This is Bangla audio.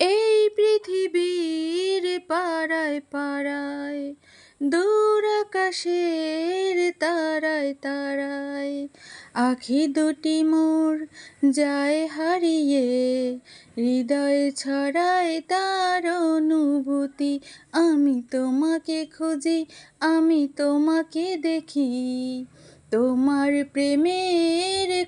এই পৃথিবীর পাড়ায় পাড়ায়, দূর আকাশের তারায় তারায়, আখি দুটি মোর যায় হারিয়ে, হৃদয়ে ছড়ায় তার অনুভূতি, আমি তোমাকে খুঁজি, আমি তোমাকে দেখি, তোমার প্রেমের